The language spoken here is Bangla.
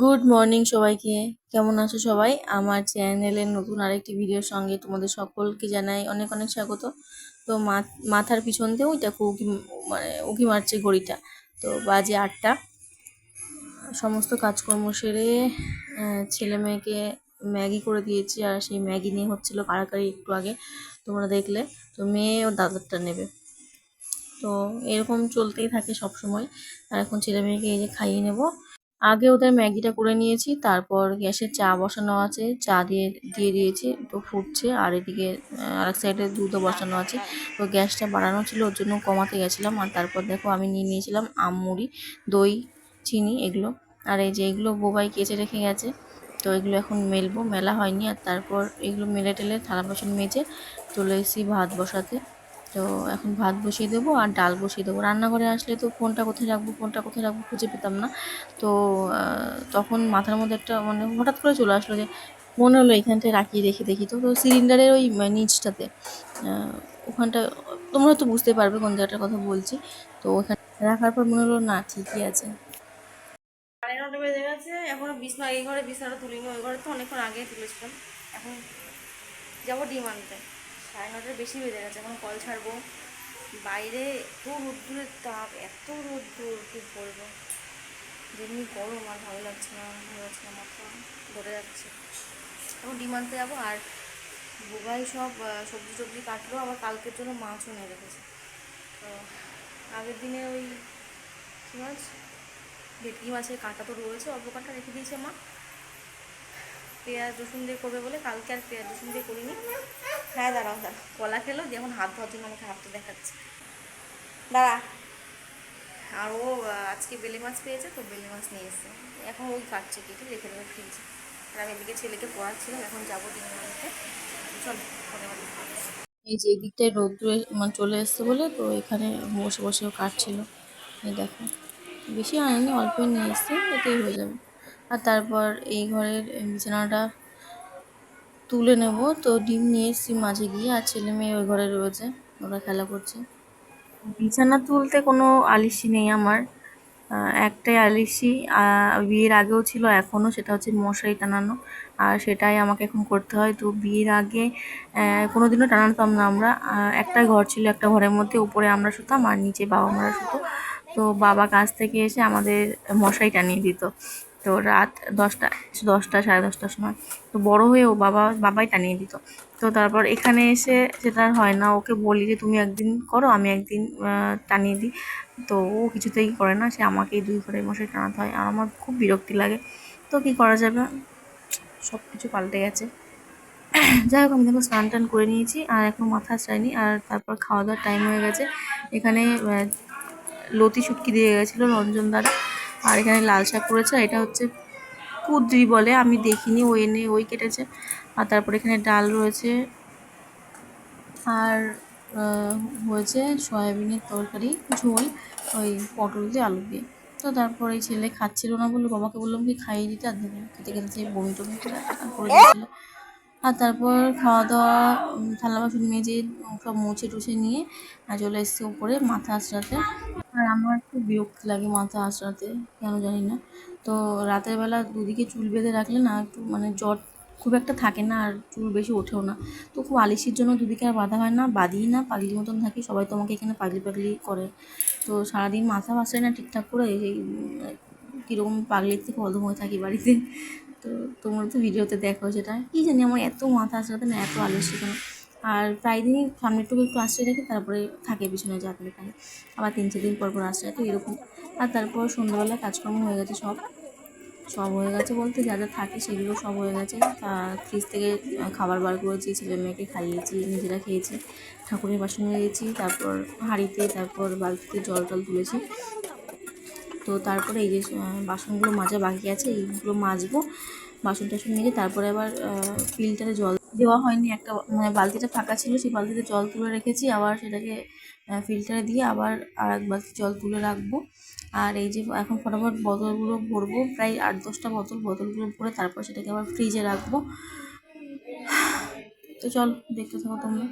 গুড মর্নিং সবাইকে। কেমন আছো সবাই? আমার চ্যানেলের নতুন আরেকটি ভিডিওর সঙ্গে তোমাদের সকলকে জানাই অনেক অনেক স্বাগত। তো মাথার পিছন দিয়ে ওই দেখো উকি মানে উকি মারছে ঘড়িটা। তো বাজে আটটা। সমস্ত কাজকর্ম সেরে ছেলে মেয়েকে ম্যাগি করে দিয়েছি আর সেই ম্যাগি নিয়ে হচ্ছিল কাড়াকাড়ি একটু আগে তোমরা দেখলে। তো মেয়ে ওর দাদারটা নেবে। তো এরকম চলতেই থাকে সব সময় আর এখন ছেলে মেয়েকে এই যে খাইয়ে নেব। আগে ওদের ম্যাগিটা করে নিয়েছি, তারপর গ্যাসে চা বসানো আছে, চা দিয়ে দিয়ে দিয়েছি, তো ফুটছে, আর এদিকে আর এক সাইডে দুধও বসানো আছে, তো গ্যাসটা বাড়ানো ছিল, ওর জন্য কমাতে গেছিলাম, আর তারপর দেখো আমি নিয়ে নিয়েছিলাম আম, মুড়ি, দই, চিনি, এগুলো, আর এই যে এগুলো বোবাই কেচে রেখে গেছে, তো এগুলো এখন মেলবো, মেলা হয়নি, আর তারপর এগুলো মেলে টেলে থালা বাসন মেজে চলে এসেছি ভাত বসাতে। তো এখন ভাত বসিয়ে দেবো আর ডাল বসিয়ে দেবো। রান্নাঘরে আসলে তো ফোনটা কোথায় রাখব, ফোনটা কোথায় রাখব খুঁজে পেতাম না। তো তখন মাথার মধ্যে একটা মানে হঠাৎ করে চলে আসলো যে, মনে হলো এখানটায় রাখিয়ে রেখে, দেখি তো তো সিলিন্ডারের ওই মানে নিচটাতে ওখানটা, তোমরা হয়তো বুঝতে পারবে কোন জায়গাটার কথা বলছি। তো ওখানে রাখার পর মনে হলো, না, ঠিকই আছে। সাড়ে নটা বেজে গেছে, এখনও বিছনা, এই ঘরে বিছনাটা তুলিনি, ওই ঘরে তো অনেকক্ষণ আগেই তুলেছিলাম। এখন যাব ডিম আনতে। সাড়ে নটার বেশি বেজে গেছে, এখন কল ছাড়বো। বাইরে এত রোদ্দুরের তাপ, এত রোদ্দুর, কি বলব? যেমনি গরম, আর ভালো লাগছে না, ভালো লাগছে না, মাথা ধরে যাচ্ছে। এখন ডিম আনতে যাব, আর বুবাই সব সবজি টবজি কাটলো, আবার কালকের জন্য মাছও নিয়ে রেখেছে। তো আগের দিনে ওই কী মাছ? ভেটকি মাছের কাঁটা তো রয়েছে, অল্প কাঁটা রেখে দিয়েছে মা। পেঁয়াজ রসুন দিয়ে করবে বলে, কালকে আর পেঁয়াজ রসুন দিয়ে করিনি। হ্যাঁ দাঁড়াও দাঁড়া কলা খেলো এখন হাত ধোয়ার জন্য আমাকে হাতটা দেখাচ্ছে। দাঁড়া। আর ও আজকে বেলে মাছ পেয়েছে, তো বেলে মাছ নিয়ে এসছে। এখন ওই কাটছে কেটে রেখে দেবে ফ্রিজে আর আমি এদিকে ছেলেকে পড়াচ্ছিলাম, এখন যাব ডিম আনতে চল হচ্ছে। এই যে এই দিকটায় রোদ্দুরে মানে চলে এসছে বলে, তো এখানে বসে বসেও কাটছিল। এই দেখো। বেশি আনেনি, অল্পই নিয়ে এসছে, এতেই হয়ে যাবে। আর তারপর এই ঘরের বিছানাটা তুলে নেব। তো ডিম নিয়ে এসেছি মাঝে গিয়ে আর ছেলে মেয়ে ওই ঘরে রয়েছে ওরা খেলা করছে। বিছানা তুলতে কোনো আলিসি নেই আমার। একটাই আহ, বিয়ের আগেও ছিল এখনও সেটা হচ্ছে মশারি টানানো। আর সেটাই আমাকে এখন করতে হয়। তো বিয়ের আগে কোনো দিনও টানাতাম না আমরা। একটা ঘর ছিল একটা ঘরের মধ্যে উপরে আমরা শুতাম আর নিচে বাবা মারা শুতো। তো বাবা কাছ থেকে এসে আমাদের মশারি টানিয়ে দিত। তো রাত দশটা দশটা, সাড়ে দশটার সময়। তো বড় হয়েও বাবা, বাবাই টানিয়ে দিত। তো তারপর এখানে এসে সেটা হয় না, ওকে বলি যে, তুমি একদিন করো, আমি একদিন টানিয়ে দিই। তো ও কিছুতেই করে না, সে আমাকেই দুই ঘরে মশাই টানাতে হয়। আর আমার খুব বিরক্তি লাগে। তো কী করা যাবে? সব কিছু পাল্টে গেছে। যাই হোক, আমি দেখো স্নান টান করে নিয়েছি, আর এখন মাথা চাইনি আর তারপর খাওয়া দাওয়ার টাইম হয়ে গেছে। এখানে লতি শুটকি দিয়ে গেছিল রঞ্জন দ্বারা আর এখানে লাল শাক করেছে এটা হচ্ছে কুদ্রি বলে, আমি দেখিনি, ও এনে, ওই কেটেছে। আর তারপর এখানে ডাল রয়েছে, আর হয়েছে সয়াবিনের তরকারি, ঝোল, ওই পটল দিয়ে, আলু দিয়ে। তো তারপর ছেলে খাচ্ছিল না বলে বাবাকে বললাম কি খাইয়ে দিতে, আর খেতে খেতে বমি টমি করে দিয়েছিল। আর তারপর খাওয়া দাওয়া থালা বাসন মেজে সব মুছে টুছে নিয়ে, আর চলে এসেছি উপরে মাথা আঁচড়াতে। আমার খুব বিরক্তি লাগে মাথা আঁচড়াতে, কেন জানি না। তো রাতের বেলা দুদিকে চুল বেঁধে রাখলে না একটু মানে জ্বর খুব একটা থাকে না আর চুল বেশি ওঠেও না। তো খুব আলিশির জন্য দুদিকে আর বাঁধা হয় না, বাঁধিই না, পাগলির মতন থাকি, সবাই তো আমাকে এখানে পাগলি পাগলি করে। তো সারাদিন মাথা ভাসায় না ঠিকঠাক করে এই কীরকম পাগলির থেকে অধম হয়ে থাকি বাড়িতে। তো তোমরা তো ভিডিওতে দেখো সেটা। কী জানি আমার এত মাথা আসলে না, এত আলস্য কেন? আর প্রায় দিনই সামনেরটুকু একটু আশ্রয় রাখি তারপরে থাকে পিছনে যাতে এখানে আবার তিন চার দিন পর পর আশ্রয় তো এরকম। আর তারপর সন্ধ্যাবেলা কাজকর্ম হয়ে গেছে সব। সব হয়ে গেছে বলতে যা যা থাকে সেগুলো সব হয়ে গেছে। ফ্রিজ থেকে খাবার বার করেছি, ছেলে মেয়েকে খাইয়েছি, নিজেরা খেয়েছি, ঠাকুরের বাসন মেরেছি তারপর হাঁড়িতে, তারপর বালতিতে জল টল তুলেছি। তো তারপরে এই যে বাসনগুলো মাজা বাকি আছে, এইগুলো মাজবো, বাসন টাসন মেজে তারপরে আবার ফিল্টারে জল দেওয়া হয়নি, একটা মানে বালতিটা ফাঁকা ছিল, সেই বালতিতে জল তুলে রেখেছি, আবার সেটাকে ফিল্টার দিয়ে আবার আর এক বালতি জল তুলে রাখব। আর এই যে এখন ফটাফট বোতলগুলো ভরবো, প্রায় আট দশটা বোতল বোতলগুলো ভরে তারপর সেটাকে আবার ফ্রিজে রাখব। তো চল, দেখতে থাকো তোমরা।